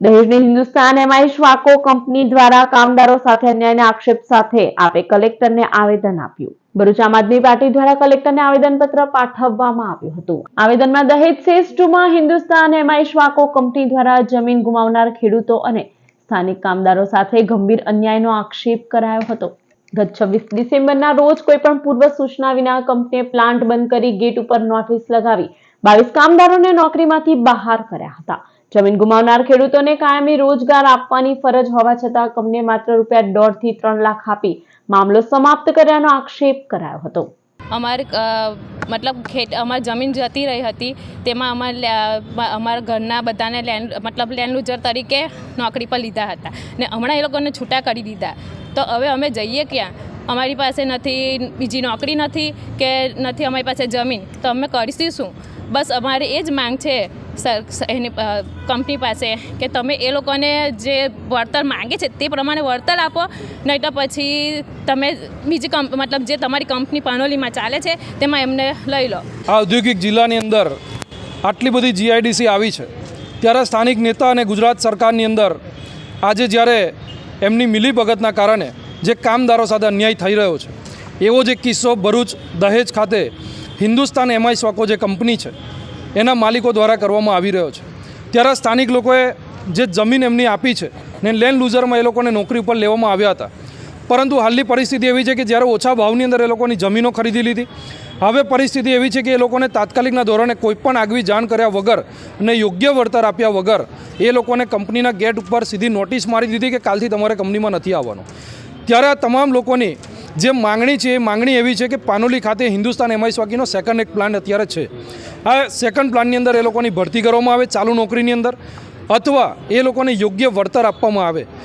દહેજની Hindustan MI Swaco company દ્વારા કામદારો સાથે અન્યાયના આક્ષેપ સાથે આપે કલેક્ટરને આવેદન આપ્યું. ભરૂચ આમ આદમી પાર્ટી દ્વારા કલેક્ટરને આવેદનપત્ર પાઠવવામાં આવ્યું હતું. આવેદનમાં દહેજ સેસ ટુમાં હિન્દુસ્તાન એમઆઈ શ્વાકો કંપની દ્વારા જમીન ગુમાવનાર ખેડૂતો અને સ્થાનિક કામદારો સાથે ગંભીર અન્યાયનો આક્ષેપ કરાયો હતો. ગત છવ્વીસ ડિસેમ્બરના રોજ કોઈ પણ પૂર્વ સૂચના વિના કંપનીએ પ્લાન્ટ બંધ કરી ગેટ ઉપર નોટિસ લગાવી બાવીસ કામદારોને નોકરીમાંથી બહાર કર્યા હતા. જમીન ગુમાવનાર ખેડૂતોને કાયમી રોજગાર આપવાની ફરજ હોવા છતાં કંપનીએ માત્ર રૂપિયા દોઢથી ત્રણ લાખ આપી મામલો સમાપ્ત કર્યાનો આક્ષેપ કરાયો હતો. અમારે મતલબ ખેત, અમારી જમીન જતી રહી હતી, તેમાં અમારે અમારા ઘરના બધાને લેન્ડ, મતલબ લેન્ડ લુઝર તરીકે નોકરી પર લીધા હતા. ને હમણાં એ લોકોને છૂટા કરી દીધા. તો હવે અમે જઈએ ક્યાં? અમારી પાસે નથી, બીજી નોકરી નથી કે નથી અમારી પાસે જમીન? તો અમે કરીશું શું? બસ અમારે એ જ માંગ છે એની કંપની પાસે કે તમે એ લોકોને જે વળતર માંગે છે તે પ્રમાણે વળતર આપો, નહીં તો પછી તમે બીજી કંપ, મતલબ જે તમારી કંપની પાનોલીમાં ચાલે છે તેમાં એમને લઈ લો. ઔદ્યોગિક જિલ્લાની અંદર આટલી બધી જીઆઈડીસી આવી છે. ત્યારે સ્થાનિક નેતા અને ગુજરાત સરકારની અંદર આજે જ્યારે એમની મિલીભગતના કારણે જે કામદારો સાથે અન્યાય થઈ રહ્યો છે, એવો જ કિસ્સો ભરૂચ દહેજ ખાતે હિન્દુસ્તાન એમઆઈ સ્વાકો જે કંપની છે એના માલિકો દ્વારા કરવામાં આવી રહ્યો છે. ત્યારે સ્થાનિક લોકોએ જે જમીન એમની આપી છે ને લેન્ડ લૂઝરમાં એ લોકોને નોકરી ઉપર લેવામાં આવ્યા હતા. પરંતુ હાલની પરિસ્થિતિ એવી છે કે જ્યારે ઓછા ભાવની અંદર એ લોકોની જમીનો ખરીદી લીધી, હવે પરિસ્થિતિ એવી છે કે એ લોકોને તાત્કાલિકના ધોરણે કોઈપણ આગવી જાણ કર્યા વગર અને યોગ્ય વળતર આપ્યા વગર એ લોકોને કંપનીના ગેટ ઉપર સીધી નોટિસ મારી દીધી કે કાલથી તમારે કંપનીમાં નથી આવવાનું. ત્યારે આ તમામ લોકોની જે માંગણી છે, એ માંગણી એવી છે કે પાનોલી ખાતે હિન્દુસ્તાન એમઆઈ સ્વાકીનો સેકન્ડ એક પ્લાન અત્યારે છે. આ સેકન્ડ પ્લાનની અંદર એ લોકોની ભરતી કરવામાં આવે, ચાલુ નોકરીની અંદર, અથવા એ લોકોને યોગ્ય વળતર આપવામાં આવે.